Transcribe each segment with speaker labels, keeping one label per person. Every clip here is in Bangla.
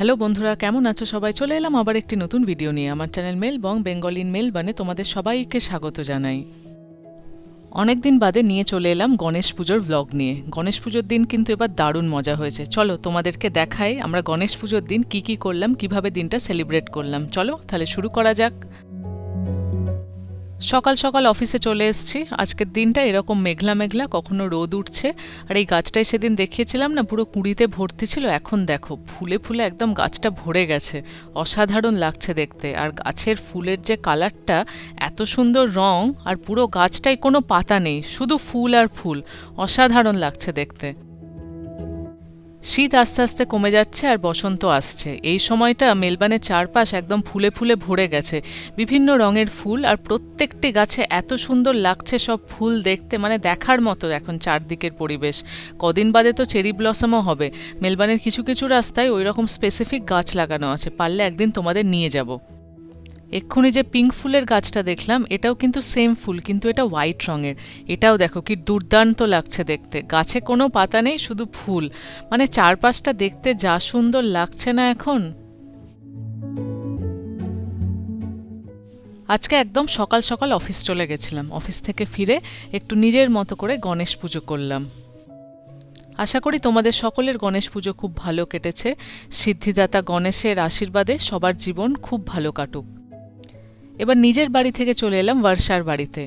Speaker 1: হ্যালো বন্ধুরা, কেমন আছো সবাই? চলে এলাম আবার একটি নতুন ভিডিও নিয়ে। আমার চ্যানেল মেল বং বেঙ্গলিন মেল বানে তোমাদের সবাইকে স্বাগত জানাই। অনেক দিন বাদে নিয়ে চলে এলাম গণেশ পুজোর ব্লগ নিয়ে। গণেশ পুজোর দিন কিন্তু এবার দারুণ মজা হয়েছে। চলো তোমাদেরকে দেখাই আমরা গণেশ পুজোর দিন কি কি করলাম, কীভাবে দিনটা সেলিব্রেট করলাম। চলো তাহলে শুরু করা যাক। সকাল সকাল অফিসে চলে এসেছি। আজকের দিনটা এরকম মেঘলা মেঘলা, কখনো রোদ উঠছে। আর এই গাছটাই সেদিন দেখিয়েছিলাম না, পুরো কুড়িতে ভর্তি ছিল। এখন দেখো, ফুলে ফুলে একদম গাছটা ভরে গেছে। অসাধারণ লাগছে দেখতে। আর গাছের ফুলের যে কালারটা, এত সুন্দর রং, আর পুরো গাছটাই কোনো পাতা নেই। শুধু ফুল আর ফুল। অসাধারণ লাগছে দেখতে। শীত আস্তে আস্তে কমে যাচ্ছে আর বসন্ত আসছে। এই সময়টা মেলবানের চারপাশ একদম ফুলে ফুলে ভরে গেছে। বিভিন্ন রঙের ফুল আর প্রত্যেকটি গাছে এত সুন্দর লাগছে সব ফুল দেখতে মানে দেখার মতো এখন চারদিকের পরিবেশ। কদিন বাদে তো চেরি ব্লসমও হবে। মেলবানের কিছু কিছু রাস্তায় ওই রকম স্পেসিফিক গাছ লাগানো আছে। পারলে একদিন তোমাদের নিয়ে যাব। এক্ষুনি যে পিঙ্ক ফুলের গাছটা দেখলাম, এটাও কিন্তু সেম ফুল, কিন্তু এটা হোয়াইট রঙের। এটাও দেখো কি দুর্দান্ত লাগছে দেখতে। গাছে কোনো পাতা নেই, শুধু ফুল। মানে চারপাশটা দেখতে যা সুন্দর লাগছে না এখন। আজকে একদম সকাল সকাল অফিস চলে গেছিলাম। অফিস থেকে ফিরে একটু নিজের মতো করে গণেশ পুজো করলাম। আশা করি তোমাদের সকলের গণেশ পুজো খুব ভালো কেটেছে। সিদ্ধিদাতা গণেশের আশীর্বাদে সবার জীবন খুব ভালো কাটুক। এবার নিজের বাড়ি থেকে চলে এলাম বর্ষার বাড়িতে।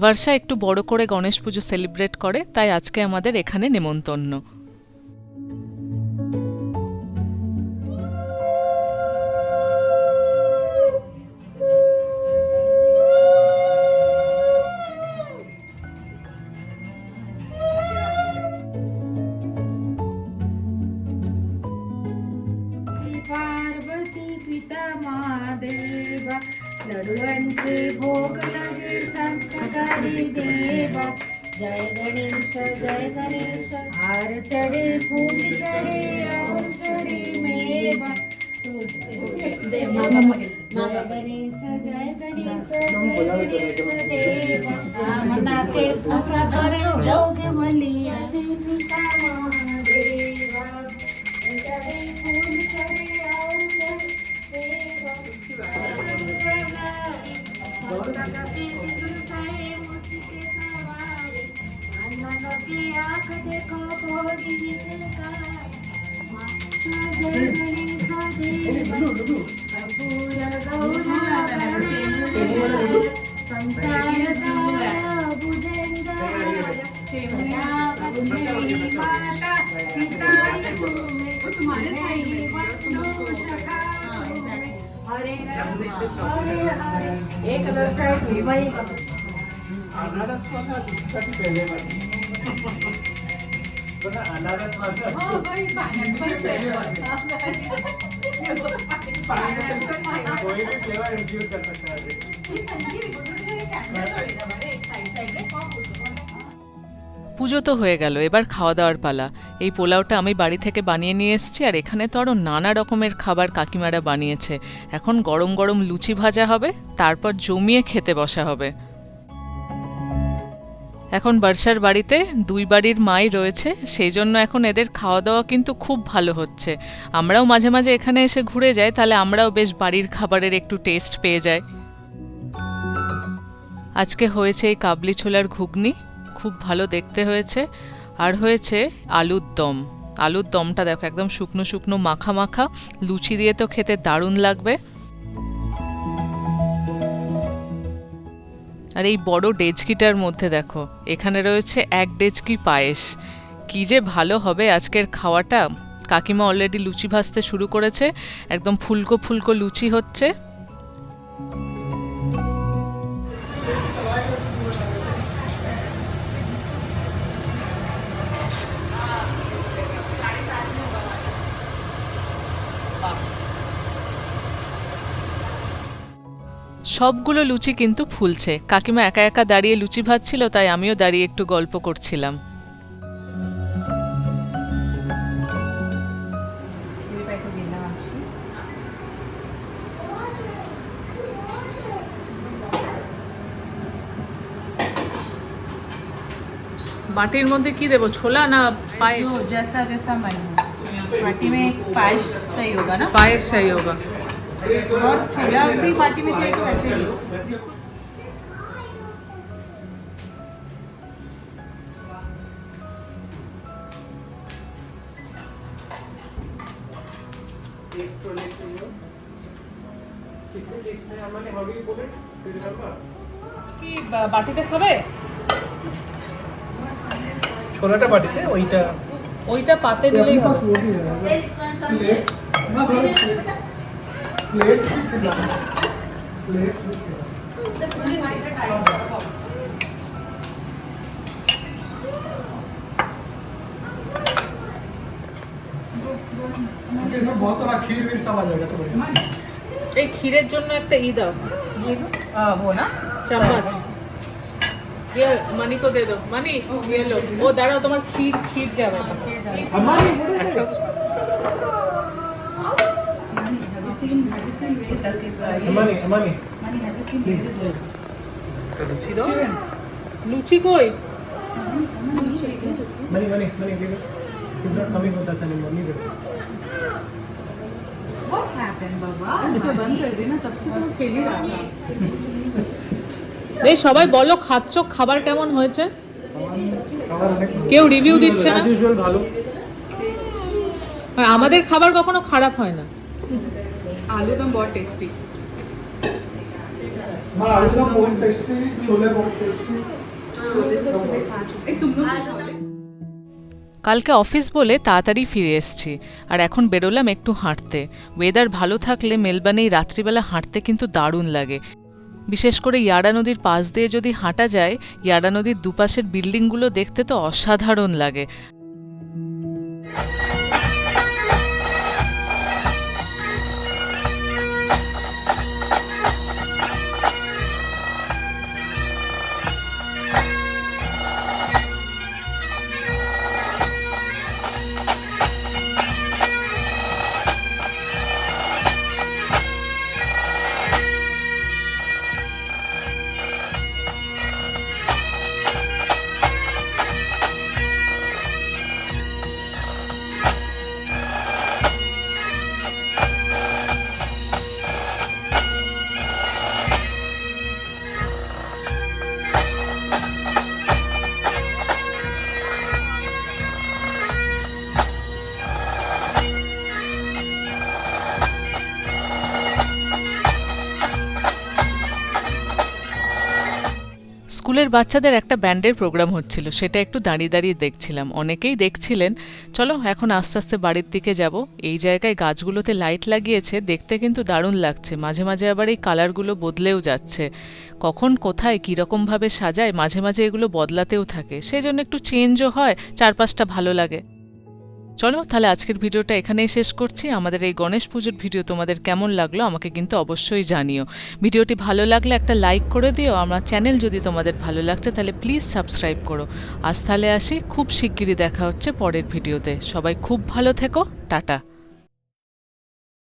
Speaker 1: বর্ষা একটু বড় করে গণেশ পুজো সেলিব্রেট করে, তাই আজকে আমাদের এখানে নেমন্তন্ন।
Speaker 2: भोग लगे संतकरी देवा जय गणेश जय गणेश हार चढ़े फूल चढ़े और चढ़े मेवा गणेश जय गणेश जय गणेश देवा के फसा करे
Speaker 3: कोई भी फ्लेवर इंट्रोड्यूस कर सकता है
Speaker 1: পুজো তো হয়ে গেল এবার খাওয়া দাওয়ার পালা এই পোলাওটা আমি বাড়ি থেকে বানিয়ে নিয়ে এসেছি আর এখানে তো আরও নানা রকমের খাবার কাকিমারা বানিয়েছে এখন গরম গরম লুচি ভাজা হবে তারপর জমিয়ে খেতে বসা হবে এখন বর্ষার বাড়িতে দুই বাড়ির মাই রয়েছে সেই জন্য এখন এদের খাওয়া দাওয়া কিন্তু খুব ভালো হচ্ছে। আমরাও মাঝে মাঝে এখানে এসে ঘুরে যাই, তাহলে আমরাও বেশ বাড়ির খাবারের একটু টেস্ট পেয়ে যাই। আজকে হয়েছে এই কাবলি ছোলার ঘুগনি, খুব ভালো দেখতে হয়েছে। আর হয়েছে আলুর দম। আলুর দমটা দেখো, একদম শুকনো শুকনো মাখা মাখা, লুচি দিয়ে তো খেতে দারুণ লাগবে। আর এই বড় ডেচকিটার মধ্যে দেখো, এখানে রয়েছে এক ডেচকি পায়েস। কি যে ভালো হবে আজকের খাওয়াটা। কাকিমা অলরেডি লুচি ভাজতে শুরু করেছে, একদম ফুলকো ফুলকো লুচি হচ্ছে। সবগুলো লুচি কিন্তু ফুলছে। কাকিমা একা একা দাঁড়িয়ে লুচি ভাজছিল তাই আমিও দাঁড়িয়ে একটু গল্প করছিলাম। মাটির মধ্যে কি দেবো ছোলা না পায়েস?
Speaker 2: জেসা জেসা মাইনো মাটি মে পায়েস সাই হোগা না?
Speaker 1: পায়েস সাই হোগা।
Speaker 2: बहुत फूला भी पार्टी में चाहिए तो वैसे ही
Speaker 3: एक तो लेके जाओ किससे किसने हमारे हॉबी बोले फिर करवा
Speaker 1: কি বাটিতে খাবে
Speaker 3: ছোলাটা বাটিতে ওইটা
Speaker 1: ওইটা পাতে নিলেই হবে
Speaker 4: वो भी है प्लेट ना प्लेट्स प्लेट्स भी खिलाओ प्लेट्स भी खिलाओ क्योंकि इसमें बहुत सारा खीर वीर सब आ जाएगा तो बढ़िया
Speaker 1: এই ক্ষীরের জন্য একটা ই দাও
Speaker 2: वो ना
Speaker 1: চামচ ये মানি को दे दो মানি ये लो ও দাঁড়াও তোমার ক্ষীর ক্ষীর যাবে
Speaker 3: हमारी seen, have you
Speaker 5: seen ways that is uh, yeah. Money,
Speaker 3: money.
Speaker 6: Money, have you seen Please.
Speaker 5: ways?
Speaker 1: লুচি দাও লুচি কই
Speaker 3: money money money give it he's not coming with us anymore leave it
Speaker 1: what
Speaker 6: happened baba band kar
Speaker 7: dena tab se to khel hi raha রে
Speaker 1: সবাই বলো খাচ্ছ খাবার কেমন হয়েছে কেউ রিভিউ দিচ্ছে না
Speaker 3: ভালো
Speaker 1: আমাদের খাবার কখনো খারাপ হয় না
Speaker 2: आलू दम बहुत टेस्टी
Speaker 4: हाँ आलू का बहुत टेस्टी छोले बहुत टेस्टी
Speaker 2: तुम लोग
Speaker 1: কালকে অফিস বলে তাড়াতাড়ি ফিরে এসেছি আর এখন বেরোলাম একটু হাঁটতে ওয়েদার ভালো থাকলে মেলবার্নে এই রাত্রিবেলা হাঁটতে কিন্তু দারুণ লাগে বিশেষ করে ইয়ারা নদীর পাশ দিয়ে যদি হাঁটা যায় ইয়ারা নদীর দুপাশের বিল্ডিংগুলো দেখতে তো অসাধারণ লাগে স্কুলের বাচ্চাদের একটা ব্যান্ডের প্রোগ্রাম হচ্ছিল, সেটা একটু দাঁড়িয়ে দাঁড়িয়ে দেখছিলাম। অনেকেই দেখছিলেন, চলো এখন আস্তে আস্তে বাড়ির দিকে যাব। এই জায়গায় গাছগুলোতে লাইট লাগিয়েছে, দেখতে কিন্তু দারুণ লাগছে। মাঝে মাঝে আবার এই কালারগুলো বদলেও যাচ্ছে। কখন কোথায় কীরকমভাবে সাজায়, মাঝে মাঝে এগুলো বদলাতেও থাকে। সেই জন্য একটু চেঞ্জও হয়, চারপাশটা ভালো লাগে। চলো, তাহলে আজকের ভিডিওটা এখানেই শেষ করছি। আমাদের এই গণেশ পুজোর ভিডিও তোমাদের কেমন লাগল আমাকে কিন্তু অবশ্যই জানিও। ভিডিওটি ভালো লাগলে একটা লাইক করে দিও। আমার চ্যানেল যদি তোমাদের ভালো লাগছে, তাহলে প্লিজ সাবস্ক্রাইব করো। আজ তাহলে আসি। খুব শিগগিরই দেখা হচ্ছে পরের ভিডিওতে। সবাই খুব ভালো থেকো। টাটা।